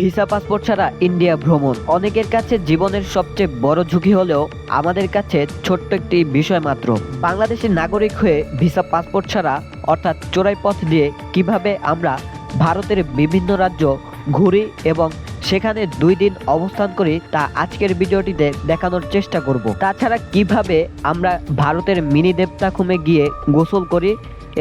Visa passport ছাড়া India ভ্রমণ। অনেকের কাছে জীবনের সবচেয়ে বড় ঝুঁকি হলেও আমাদের কাছে ছোট্ট একটি বিষয় মাত্র। বাংলাদেশের নাগরিক হয়ে ভিসা পাসপোর্ট ছাড়া, অর্থাৎ চোরাই পথ দিয়ে কীভাবে আমরা ভারতের বিভিন্ন রাজ্য ঘুরি এবং সেখানে দুই দিন অবস্থান করি, তা আজকের ভিডিওটিতে দেখানোর চেষ্টা করব। তাছাড়া কীভাবে আমরা ভারতের মিনি দেবতাখুমে গিয়ে গোসল করি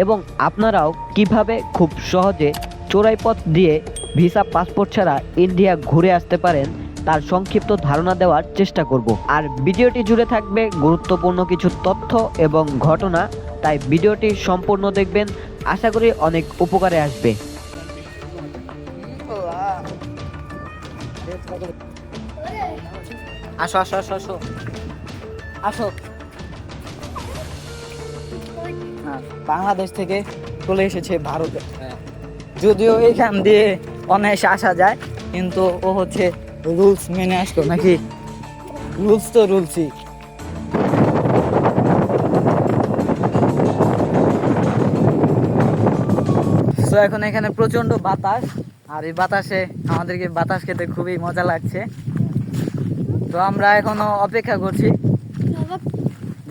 এবং আপনারাও কীভাবে খুব সহজে চোরাই পথ দিয়ে ভিসা পাসপোর্ট ছাড়া ইন্ডিয়া ঘুরে আসতে পারেন তার সংক্ষিপ্ত ধারণা দেওয়ার চেষ্টা করব। আর ভিডিওটি জুড়ে থাকবে গুরুত্বপূর্ণ কিছু তথ্য এবং ঘটনা তাই ভিডিওটি সম্পূর্ণ দেখবেন। আশা করি অনেক উপকারে আসবে। আসো আসো আসো আসো। আসো। হ্যাঁ, বাংলাদেশ থেকে চলে এসেছে ভারতে। যদিও এইখান দিয়ে অনায়াসে আসা যায়, কিন্তু ও হচ্ছে রুলস মেনে আসতো নাকি? রুলস তো রুলসই। তো এখন এখানে প্রচণ্ড বাতাস, আর এই বাতাসে আমাদেরকে বাতাস খেতে খুবই মজা লাগছে। তো আমরা এখনও অপেক্ষা করছি।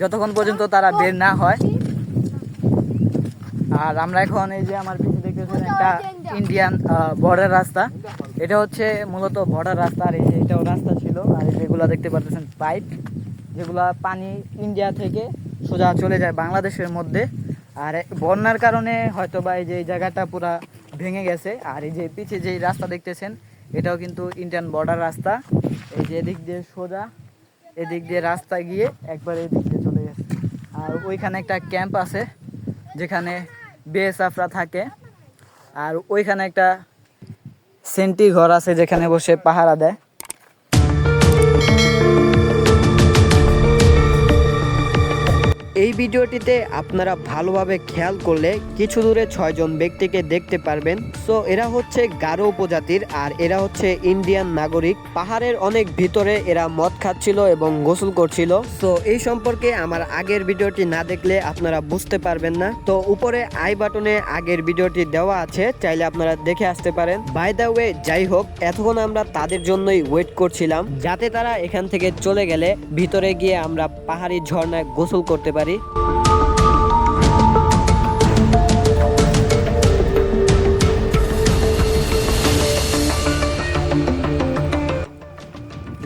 যতক্ষণ পর্যন্ত তারা বের না হয়। আর আমরা এখন এই যে আমার একটা ইন্ডিয়ান বর্ডার রাস্তা। এটা হচ্ছে মূলত বর্ডার রাস্তা, আর এটাও রাস্তা ছিল। আর যেগুলো দেখতে পাচ্ছেন পাইপ যেগুলা পানি ইন্ডিয়া থেকে সোজা চলে যায় বাংলাদেশের মধ্যে। আর বন্যার কারণে হয়তো বা এই যে জায়গাটা পুরা ভেঙে গেছে। আর এই যে পিছে যে রাস্তা দেখতেছেন, এটাও কিন্তু ইন্ডিয়ান বর্ডার রাস্তা। এই যে এদিক দিয়ে সোজা, এদিক দিয়ে রাস্তা গিয়ে একবার এদিক দিয়ে চলে গেছে। আর ওইখানে একটা ক্যাম্প আছে, যেখানে বিএসএফরা থাকে। আর ওইখানে একটা সেন্টি ঘর আছে যেখানে বসে পাহারা দেয়। এই ভিডিওটিতে আপনারা ভালোভাবে খেয়াল করলে কিছু দূরে ছয়জন ব্যক্তিকে দেখতে পারবেন। সো এরা হচ্ছে গারো উপজাতির আর এরা হচ্ছে ইন্ডিয়ান নাগরিক। পাহাড়ের অনেক ভিতরে এরা মদ খাচ্ছিল এবং গোসল করছিল। সো এই সম্পর্কে আমার আগের ভিডিওটি না দেখলে আপনারা বুঝতে পারবেন না। তো, উপরে আই বাটনে আগের ভিডিওটি দেওয়া আছে, চাইলে আপনারা দেখে আসতে পারেন। বাই দ্য ওয়ে যাই হোক, এতক্ষণ আমরা তাদের জন্যই ওয়েট করছিলাম, যাতে তারা এখান থেকে চলে গেলে ভিতরে গিয়ে আমরা পাহাড়ি ঝর্ণায় গোসল করতে পারি।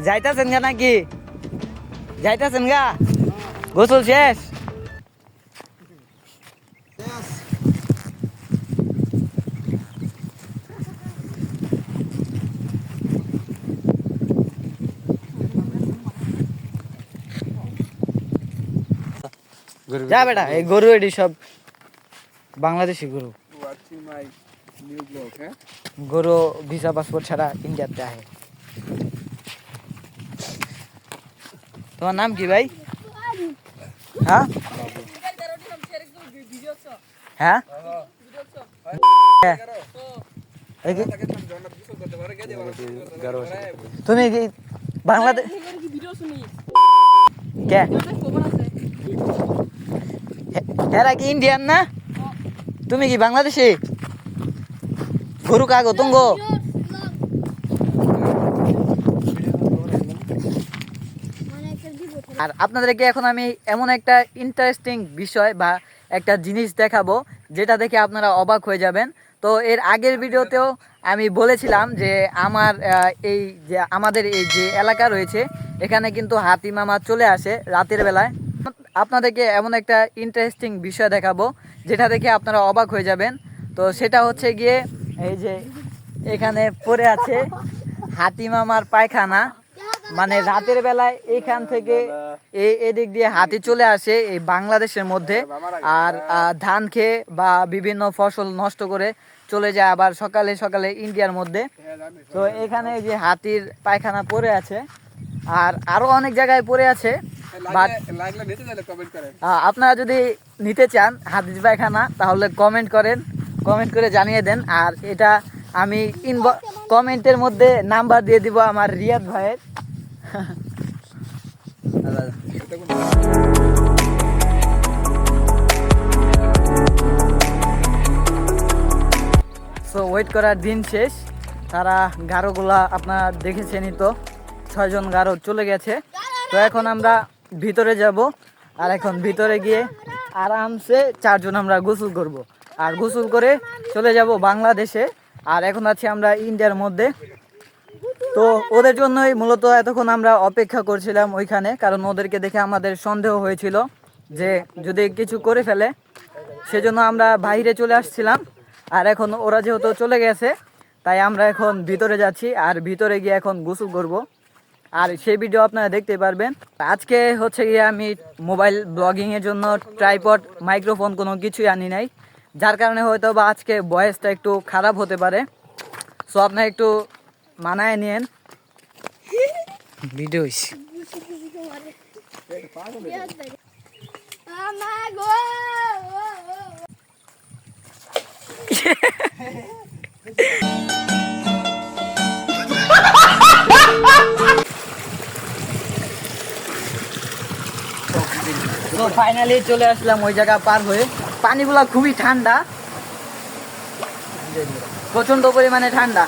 যাইতাছেন গা নাকি? যাইতাছেন গা? গোসল শেষ? যা বেটা এই গরু এটি সব বাংলাদেশি গরু? গরু ভিসা পাসপোর্ট ছাড়া ইন্ডিয়াতে আহে। তোমার নাম কি ভাই? হ্যাঁ? হ্যাঁ? হ্যাঁ। তুমি কি বাংলাদেশ কে এরা কি ইন্ডিয়ান না? তুমি কি বাংলাদেশি? গরু কাগো তুঙ্গ। আর আপনাদেরকে এখন আমি এমন একটা ইন্টারেস্টিং বিষয় বা একটা জিনিস দেখাবো, যেটা দেখে আপনারা অবাক হয়ে যাবেন। তো এর আগের ভিডিওতেও আমি বলেছিলাম যে আমার এই যে আমাদের এই যে এলাকা রয়েছে, এখানে কিন্তু হাতি মামা চলে আসে রাতের বেলায়। আপনাদেরকে এমন একটা ইন্টারেস্টিং বিষয় দেখাবো, যেটা দেখে আপনারা অবাক হয়ে যাবেন। তো সেটা হচ্ছে গিয়ে, এই যে এখানে পড়ে আছে, হাতি মামার পায়খানা। মানে রাতের বেলায় এখান থেকে এই এদিক দিয়ে হাতি চলে আসে এই বাংলাদেশের মধ্যে। আর ধান খেয়ে বা বিভিন্ন ফসল নষ্ট করে চলে যায় আবার সকালে সকালে ইন্ডিয়ার মধ্যে। তো এখানে যে হাতির পায়খানা পড়ে আছে, আর আরও অনেক জায়গায় পড়ে আছে। বাট আপনারা যদি নিতে চান হাদিস পায়খানা তাহলে কমেন্ট করেন কমেন্ট করে জানিয়ে দেন। আর এটা আমি ইনব কমেন্টের মধ্যে নাম্বার দিয়ে দিব আমার রিয়াদ ভাইয়ের। সো ওয়েট করার দিন শেষ। তারা গারোগুলা আপনারা দেখেছেনই তো। ছয়জন গারো চলে গেছে। তো এখন আমরা ভিতরে যাব, আর এখন ভিতরে গিয়ে আরামসে চারজন আমরা গোসল করব। আর গোসল করে চলে যাব বাংলাদেশে। আর এখন আছি আমরা ইন্ডিয়ার মধ্যে। তো ওদের জন্যই মূলত এতক্ষণ আমরা অপেক্ষা করছিলাম ওইখানে, কারণ ওদেরকে দেখে আমাদের সন্দেহ হয়েছিল যে যদি কিছু করে ফেলে, সেজন্য আমরা বাইরে চলে আসছিলাম। আর এখন ওরা যেহেতু চলে গেছে, তাই আমরা এখন ভিতরে যাচ্ছি, আর ভিতরে গিয়ে এখন গোসল করব। আর সেই ভিডিও আপনারা দেখতে পারবেন। আজকে হচ্ছে গিয়ে আমি মোবাইল ব্লগিংয়ের জন্য ট্রাইপড মাইক্রোফোন কোনো কিছুই আনি নাই। যার কারণে হয়তো বা আজকে ভয়েসটা একটু খারাপ হতে পারে। সো আপনারা একটু মানায় নিয়েন। ভিডিও! ফাইনালি চলে আসলাম ওই জায়গা পার হয়ে। পানিগুলা খুবই ঠান্ডা। প্রচণ্ড পরিমাণে ঠান্ডা।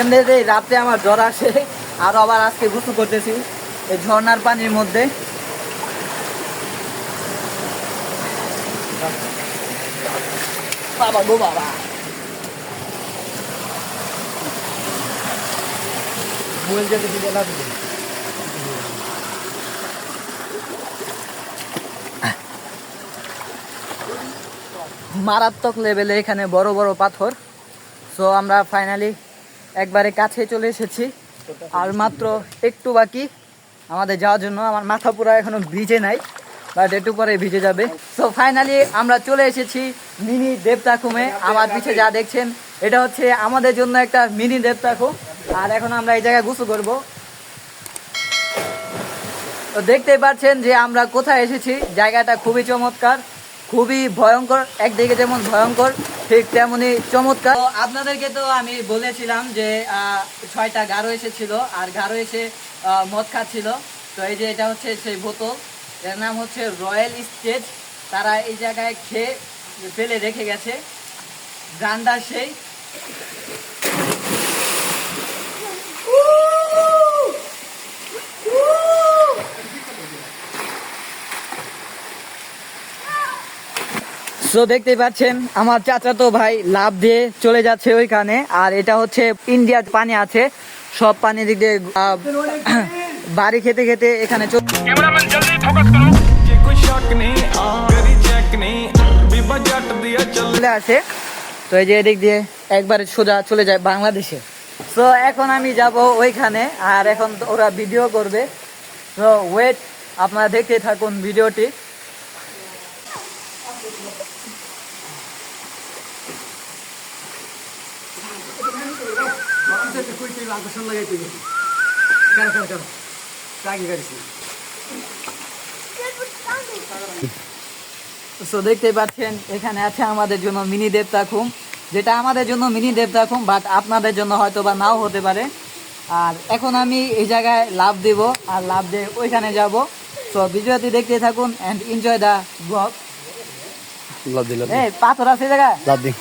এমনিতে রাত্রে আমার জ্বর আসে, আর আবার আজকে গুছু করতেছি এই ঝর্ণার পানির মধ্যে। বাবা গো বাবা। মোবাইল যেতে দিতে লাগবে মারাত্মক লেভেলে এখানে বড় বড় পাথর। সো আমরা ফাইনালি একবারে কাছে চলে এসেছি। আর মাত্র একটু বাকি আমাদের যাওয়ার জন্য। আমার মাথা পুরো এখনও ভিজে নাই বাট একটু পরে ভিজে যাবে। সো ফাইনালি আমরা চলে এসেছি মিনি দেবতাখুমে আমার পিছে যা দেখছেন, এটা হচ্ছে আমাদের জন্য একটা মিনি দেবতাখুম আর এখন আমরা এই জায়গায় গুছু করব। তো দেখতেই পাচ্ছেন যে আমরা কোথায় এসেছি। জায়গাটা খুবই চমৎকার। খুবই ভয়ঙ্কর, একদিকে যেমন ভয়ঙ্কর, ঠিক তেমনই চমৎকার। আপনাদেরকে তো আমি বলেছিলাম যে ছয়টা গারো এসেছিল আর গারো এসে মদ খাচ্ছিল। তো এই যে এটা হচ্ছে সেই বোতল, এর নাম হচ্ছে রয়্যাল স্টেজ তারা এই জায়গায় খেয়ে ফেলে রেখে গেছে। গান্ডা সেই। সো দেখতে পাচ্ছেন আমার চাচা তো ভাই লাভ দিয়ে চলে যাচ্ছে ওইখানে আর এটা হচ্ছে ইন্ডিয়ার পানি আছে সব পানি দিক দিয়ে বাড়ি খেতে খেতে এখানে চলে আসে। তো এই যে এদিক দিয়ে একবারে সোজা চলে যায় বাংলাদেশে। তো এখন আমি যাব ওইখানে আর এখন ওরা ভিডিও করবে। তো ওয়েট আপনারা দেখতে থাকুন ভিডিওটি সো দেখতে পাচ্ছেন এখানে আছে আমাদের জন্য মিনি দেবতা খুম যেটা আমাদের জন্য মিনি দেবতাখুম বাট আপনাদের জন্য হয়তো বা নাও হতে পারে। আর এখন আমি এই জায়গায় লাভ দেব আর লাভ দিয়ে ওইখানে যাব। তো ভিডিওটি দেখতে থাকুন and enjoy the blog love the love the. এই পাথর আছে এই জায়গায়? লাভ দি।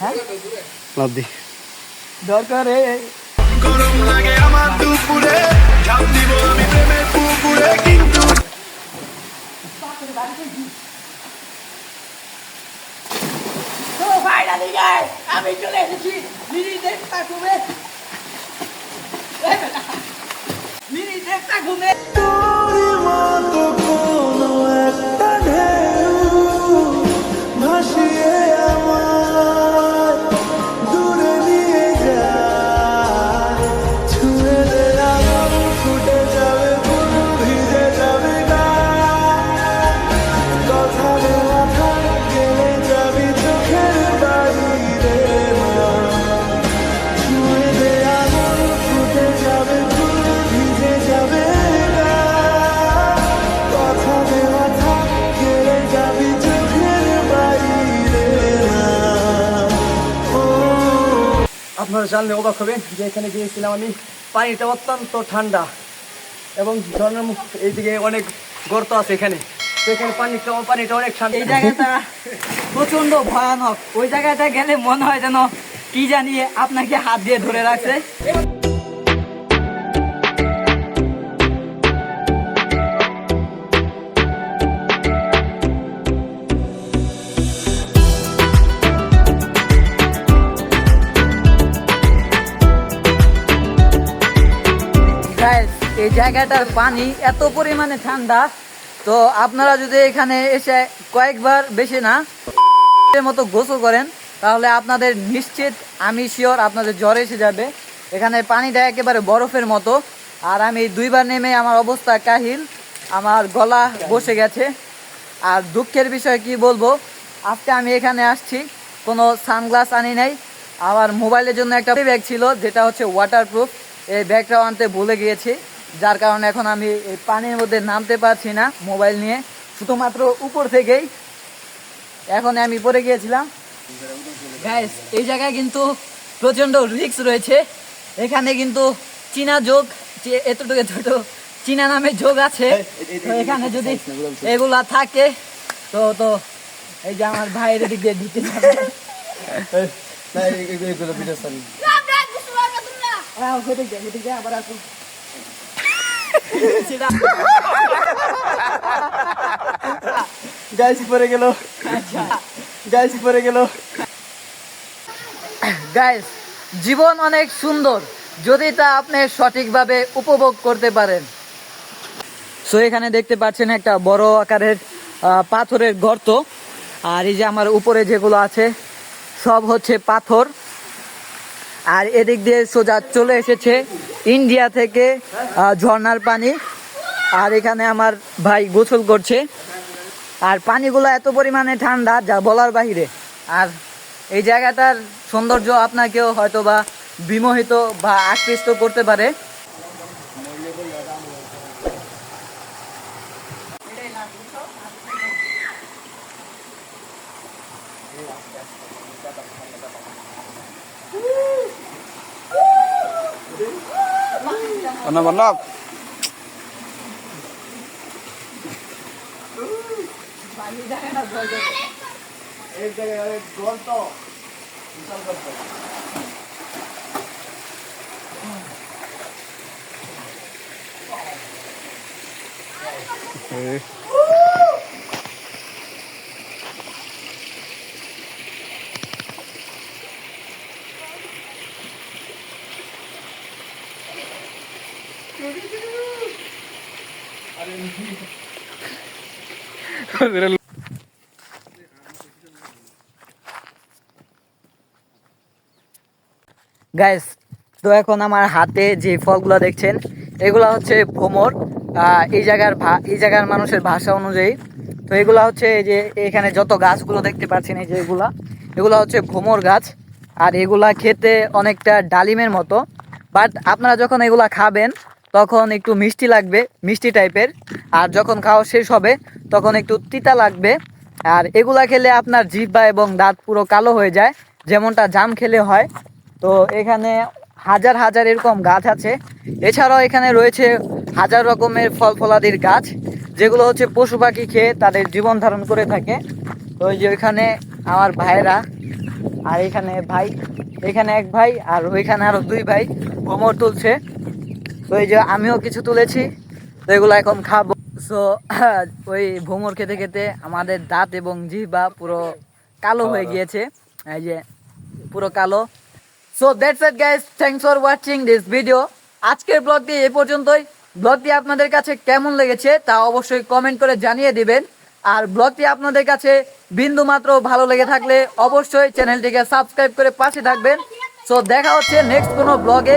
হ্যাঁ? লাভ দি। দরকার। গরম লাগে আমার দুপুরে ঝাঁপ দিব আমি প্রেমের পুকুরে কিন্তু আমি চলে এসেছি মিনি মিনি দেবতাখুমে আপনারা জানলে অবাক হবেন যে এখানে গিয়েছিলাম আমি। পানিটা অত্যন্ত ঠান্ডা এবং ঝর্ণার মুখ এইদিকে অনেক গর্ত আছে এখানে। এখানে পানিটা পানিটা অনেক ঠান্ডা এই জায়গাটা প্রচণ্ড ভয়ানক। ওই জায়গাটা গেলে মনে হয় যেন কি জানিয়ে আপনাকে হাত দিয়ে ধরে রাখছে। জায়গাটার পানি এত পরিমাণে ঠান্ডা, তো আপনারা যদি এখানে এসে কয়েকবার বেশি না মতো গোসল করেন, তাহলে আপনাদের নিশ্চিত, আমি শিওর আপনাদের জ্বর এসে যাবে। এখানে পানিটা একেবারে বরফের মতো। আর আমি দুইবার নেমে আমার অবস্থা কাহিল, আমার গলা বসে গেছে। আর দুঃখের বিষয় কি বলব, আজকে আমি এখানে আসছি, কোনো সানগ্লাস আনি নাই। আমার মোবাইলের জন্য একটা ব্যাগ ছিল, যেটা হচ্ছে ওয়াটারপ্রুফ এই ব্যাগটাও আনতে ভুলে গিয়েছি। যার কারণে এখন আমি এই পানির মধ্যে নামতে পারছি না মোবাইল নিয়ে শুধুমাত্র উপর থেকেই এখন আমি পড়ে গিয়েছিলাম গাইস এই জায়গায় কিন্তু প্রচণ্ড রিস্ক রয়েছে এখানে কিন্তু চীনা যোগ এতটুকু ছোট চীনা নামে যোগ আছে তো এখানে যদি এগুলা থাকে তো তো এই যে আমার ভাইয়ের দিক দিয়ে ঢুকতে যাবে ভিডিও সারি আবার আসুন। গাইস পরে গেল। গাইস পরে গেল। গাইস জীবন অনেক সুন্দর। যদি তা আপনি সঠিকভাবে উপভোগ করতে পারেন। সো এখানে দেখতে পাচ্ছেন একটা বড় আকারের পাথরের গর্ত। আর এই যে আমার উপরে যেগুলো আছে, সব হচ্ছে পাথর। আর এদিক দিয়ে সোজা চলে এসেছে ইন্ডিয়া থেকে ঝর্নার পানি। আর এখানে আমার ভাই গোসল করছে। আর পানিগুলো এত পরিমাণে ঠান্ডা, যা বলার বাহিরে। আর এই জায়গাটার সৌন্দর্য আপনাকেও হয়তো বা বিমোহিত বা আকৃষ্ট করতে পারে। Ano manok? এই জায়গায় গর্ত বিশাল গর্ত গাইস তো এখন আমার হাতে যে ফলগুলো দেখছেন, এগুলা হচ্ছে ভোমর। এই জায়গার এই জায়গার মানুষের ভাষা অনুযায়ী। তো এগুলা হচ্ছে এই যে এখানে যত গাছগুলো দেখতে পাচ্ছেন, এই যে এগুলা এগুলা হচ্ছে ভোমর গাছ। আর এগুলা খেতে অনেকটা ডালিমের মতো। বাট আপনারা যখন এগুলা খাবেন তখন একটু মিষ্টি লাগবে, মিষ্টি টাইপের। আর যখন খাওয়া শেষ হবে, তখন একটু তিতা লাগবে। আর এগুলা খেলে আপনার জিহ্বা এবং দাঁত পুরো কালো হয়ে যায়, যেমনটা জাম খেলে হয়। তো এখানে হাজার হাজার এরকম গাছ আছে। এছাড়াও এখানে রয়েছে হাজার রকমের ফল ফলাদির গাছ, যেগুলো হচ্ছে পশু পাখি খেয়ে তাদের জীবন ধারণ করে থাকে। তো ওই যে ওইখানে আমার ভাইরা আর এখানে ভাই, এখানে এক ভাই, আর ওইখানে আরও দুই ভাই ভ্রমর তুলছে। তো এই যে আমিও কিছু তুলেছি তো এগুলো এখন খাব। সো ওই ভ্রমর খেতে খেতে আমাদের দাঁত এবং জিহ্বা পুরো কালো হয়ে গিয়েছে। এই যে পুরো কালো। So that's it guys thanks for watching this video আজকের ব্লগটি এই পর্যন্তই। ব্লগটি আপনাদের কাছে কেমন লেগেছে তা অবশ্যই কমেন্ট করে জানিয়ে দিবেন। আর ব্লগটি আপনাদের কাছে বিন্দু মাত্র ভালো লেগে থাকলে অবশ্যই চ্যানেলটিকে সাবস্ক্রাইব করে পাশে থাকবেন। সো দেখা হচ্ছে নেক্সট কোনো ব্লগে